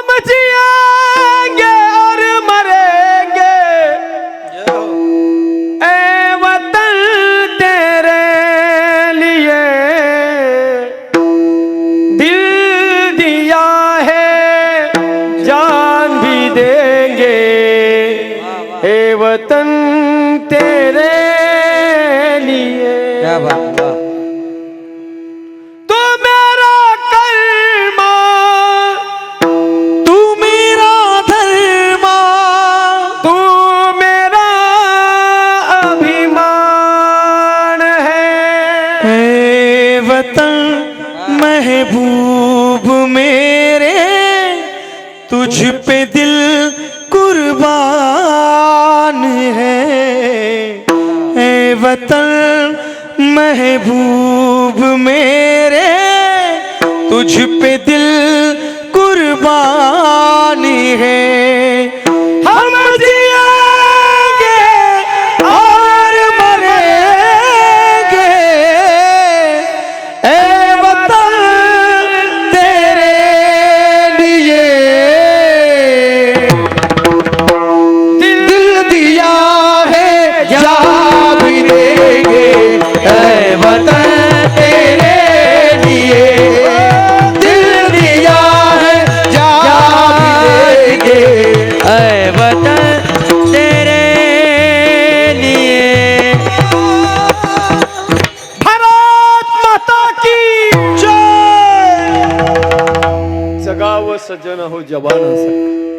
हम जिएँगे और मरेंगे। ए वतन तेरे लिए दिल दिया है, जान भी देंगे। ए वतन तेरे लिए। क्या बात वतन महबूब मेरे, तुझ पे दिल कुर्बान है। है वतन महबूब मेरे, तुझ पे दिल कुर्बान है। સજ્જન હો જવાન સક